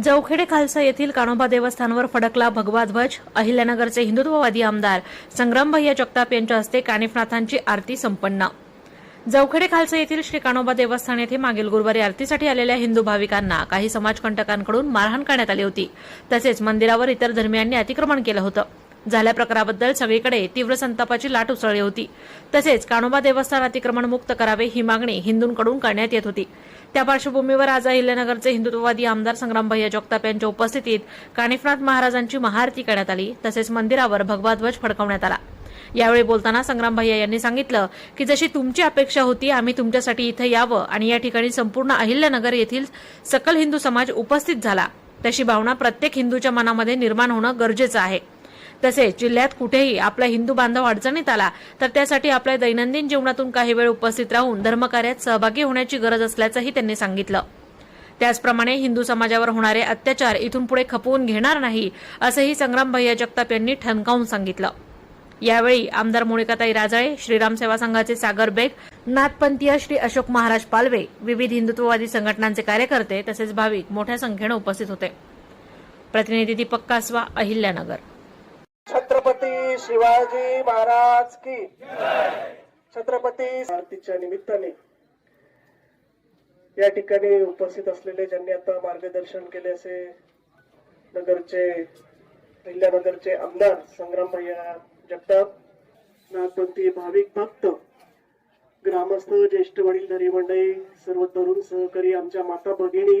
जवखेडे खालसा येथील कानोबा देवस्थानवर फडकला भगवा ध्वज. अहिल्यानगरचे हिंदुत्ववादी आमदार संग्रामभैया जगताप यांच्या हस्ते कानिफनाथांची आरती संपन्न. जवखेडे खालसा येथील श्री कानोबा देवस्थान येथे मागील गुरुवारी आरतीसाठी आलेल्या हिंदू भाविकांना काही समाजकंटकांकडून मारहाण करण्यात आली होती. तसेच मंदिरावर इतर धर्मियांनी अतिक्रमण केलं होतं. झाल्या प्रकाराबद्दल सगळीकडे तीव्र संतापाची लाट उसळली होती. तसेच कानोबा देवस्थान अतिक्रमण मुक्त करावे ही मागणी हिंदूंकडून करण्यात येत होती. त्या पार्श्वभूमीवर आज अहिल्यानगरचे हिंदुत्ववादी आमदार संग्रामभैया जगताप यांच्या उपस्थितीत कानिफनाथ महाराजांची महाआरती करण्यात आली तसेच मंदिरावर भगवा ध्वज फडकवण्यात आला. यावेळी बोलताना संग्राम भैया यांनी सांगितलं की जशी तुमची अपेक्षा होती आम्ही तुमच्यासाठी इथं यावं आणि या ठिकाणी संपूर्ण अहिल्यानगर येथील सकल हिंदू समाज उपस्थित झाला. तशी भावना प्रत्येक हिंदूच्या मनामध्ये निर्माण होणं गरजेचं आहे. तसेच जिल्ह्यात कुठेही आपला हिंदू बांधव अडचणीत आला तर त्यासाठी आपल्या दैनंदिन जीवनातून काही वेळ उपस्थित राहून धर्मकार्यात सहभागी होण्याची गरज असल्याचंही त्यांनी सांगितलं. त्याचप्रमाणे हिंदू समाजावर होणारे अत्याचार इथून पुढे खपवून घेणार नाही असंही संग्राम भैया जगताप यांनी ठणकावून सांगितलं. यावेळी आमदार मोनिकाताई राजाळे श्रीराम सेवा संघाचे सागर बेग नाथपंथीय श्री अशोक महाराज पालवे विविध हिंदुत्ववादी संघटनांचे कार्यकर्ते तसेच भाविक मोठ्या संख्येनं उपस्थित होते. प्रतिनिधी दीपक कासवा अहिल्यानगर. छत्रपती शिवाजी महाराज की छत्रपती आरतीच्या निमित्ताने या ठिकाणी उपस्थित असलेले ज्यांनी आता मार्गदर्शन केले असे नगरचे अहिल्यानगरचे आमदार संग्राम भैया जगताप नागपंथी भाविक भक्त ग्रामस्थ ज्येष्ठ वडीलधारी मंडळी सर्व तरुण सहकारी आमच्या माता भगिनी.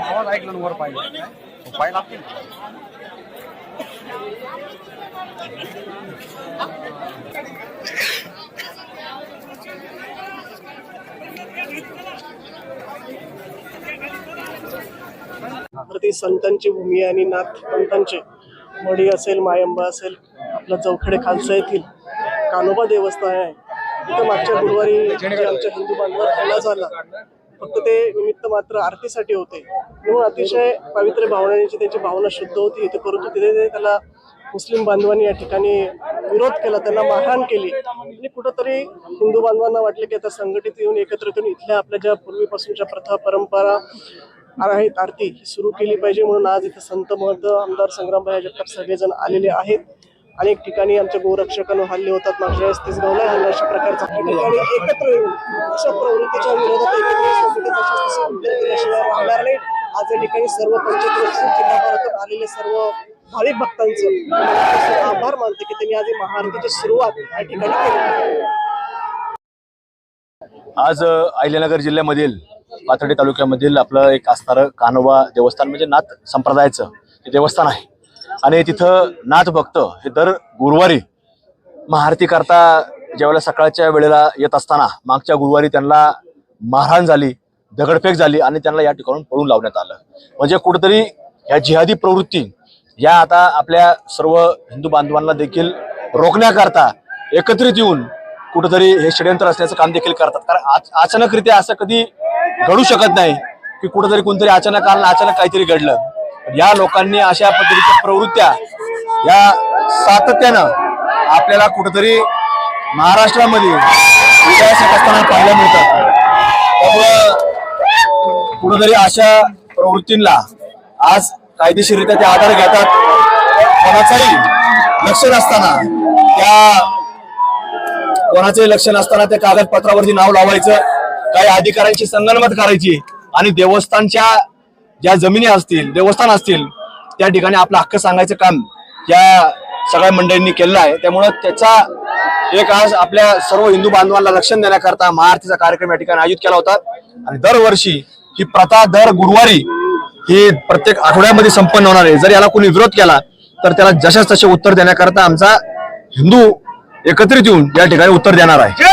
आवाज ऐकला ना वर पाहिजे पाय लागतील ती संतांची भूमी आणि नाथ पंतांचे मडी असेल मायंबा असेल आपलं चौखडे खालसा येथील कानोबा देवस्थान आहे. तिथं मागच्या गुरुवारी आमच्या हिंदू बांधवांवर हल्ला झाला. फक्त ते निमित्त मात्र आरतीसाठी होते. म्हणून अतिशय पवित्र भावनांची त्यांची भावना शुद्ध होती. इथे परंतु तिथे त्याला मुस्लिम बांधवांनी या ठिकाणी विरोध केला त्यांना मारहाण केली. आणि कुठंतरी हिंदू बांधवांना वाटलं की आता संघटित येऊन एकत्र येऊन इथल्या आपल्या ज्या पूर्वीपासूनच्या प्रथा परंपरा आहेत आरती ही सुरू केली पाहिजे म्हणून आज इथे संत महंत आमदार संग्रामभाई जगताप सगळेजण आलेले आहेत. अनेक ठिकाणी आमच्या गोरक्षकांवर हल्ले होतात मागच्या वेळेस तिसगावला हल्ला अशा प्रकारचा. ठिकाणी एकत्र येऊन अशा प्रवृत्तीच्या विरोधात एकत्र राहणार नाही आज या ठिकाणी सर्व पंचायत जिल्हाभरातून आलेले सर्व भाविक भक्तांचं आभार मानते की त्यांनी आज महाआरतीची सुरुवात या ठिकाणी केली. आज अहिल्यानगर जिल्ह्यामधील पाथर्डी तालुक्यामधील आपलं एक असणारं कानोबा देवस्थान म्हणजे नाथ संप्रदायाचं हे देवस्थान आहे. आणि तिथं नाथ भक्त हे दर गुरुवारी महाआरती करता ज्यावेळेला सकाळच्या वेळेला येत असताना मागच्या गुरुवारी त्यांना मारहाण झाली दगडफेक झाली आणि त्यांना या ठिकाणून पळून लावण्यात आलं. म्हणजे कुठेतरी ह्या जिहादी प्रवृत्ती या आता आपल्या सर्व हिंदू बांधवांना देखील रोखण्याकरता एकत्रित येऊन कुठंतरी हे षडयंत्र असण्याचं काम देखील करतात. कारण अचानकरित्या असं कधी घडू शकत नाही की कुठंतरी कोणतरी अचानक आलं अचानक काहीतरी घडलं. या लोकांनी अशा पद्धतीच्या प्रवृत्त्या या सातत्यानं आपल्याला कुठंतरी महाराष्ट्रामध्ये विकास असताना पाहायला मिळतात. त्यामुळं कुठंतरी अशा प्रवृत्तींना आज कायदेशीररित्या ते आधार घेतात. कोणाचाही लक्ष नसताना त्या कोणाचंही लक्ष नसताना त्या कागदपत्रावरती नाव लावायचं काही अधिकाऱ्यांची संगणमत करायची आणि देवस्थानच्या ज्या जमिनी असतील देवस्थान असतील त्या ठिकाणी आपलं हक्क सांगायचं काम या सगळ्या मंडळींनी केलेलं आहे. त्यामुळं त्याचा एक आज आपल्या सर्व हिंदू बांधवांना लक्षण देण्याकरता महाआरतीचा कार्यक्रम या ठिकाणी आयोजित केला होता. आणि दरवर्षी ही प्रथा दर गुरुवारी ही प्रत्येक आठवड्यामध्ये संपन्न होणार आहे. जर याला कोणी विरोध केला तर त्याला जशाच तसे उत्तर देण्याकरता आमचा हिंदू एकत्रित येऊन या ठिकाणी उत्तर देणार आहे.